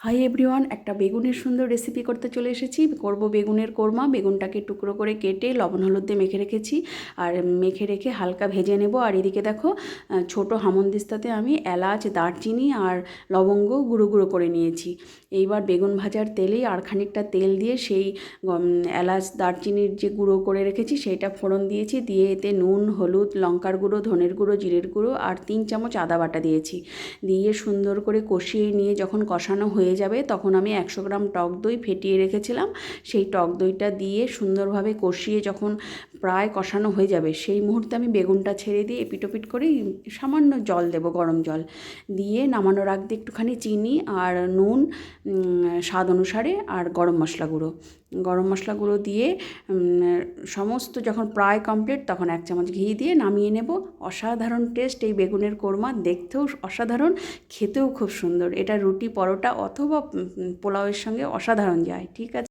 Hi everyone একটা বেগুনের সুন্দর রেসিপি করতে চলে এসেছি। করব বেগুনের কোরমা, বেগুনটাকে টুকরো করে কেটে লবণ হলুদ দিয়ে মেখে রেখেছি। আর মেখে রেখে হালকা ভেজে নেব। আর এদিকে দেখো ছোট হামনদিস্তাতে আমি এলাচ, দারচিনি আর লবঙ্গ গুঁড়ো গুঁড়ো করে নিয়েছি। এইবার বেগুন ভাজার তেলেই আর খানিকটা তেল দিয়ে সেই এলাচ, দারচিনির যে গুঁড়ো করে রেখেছি সেইটা ফোড়ন দিয়েছি। দিয়ে এতে নুন, হলুদ, লঙ্কার গুঁড়ো, ধনের গুঁড়ো, জিরের গুঁড়ো আর তিন চামচ আদা বাটা দিয়েছি। দিয়ে সুন্দর করে কষিয়ে নিয়ে যখন কষানো হয়ে যাবে, তখন আমি একশো গ্রাম টক দই ফেটিয়ে রেখেছিলাম। সেই টক দইটা দিয়ে সুন্দরভাবে কষিয়ে যখন প্রায় কষানো হয়ে যাবে, সেই মুহূর্তে আমি বেগুনটা ছেড়ে দিয়ে এপিটোপিট করে সামান্য জল দেব, গরম জল। দিয়ে নামানোর দিয়ে একটুখানি চিনি আর নুন স্বাদ অনুসারে আর গরম মশলা গুঁড়ো। গরম মশলা গুঁড়ো দিয়ে সমস্ত যখন প্রায় কমপ্লিট তখন এক চামচ ঘি দিয়ে নামিয়ে নেব। অসাধারণ টেস্ট এই বেগুনের কোরমা, দেখতেও অসাধারণ, খেতেও খুব সুন্দর। এটা রুটি পরোটা অথবা পোলাওয়ের সঙ্গে অসাধারণ যায় ঠিক আছে?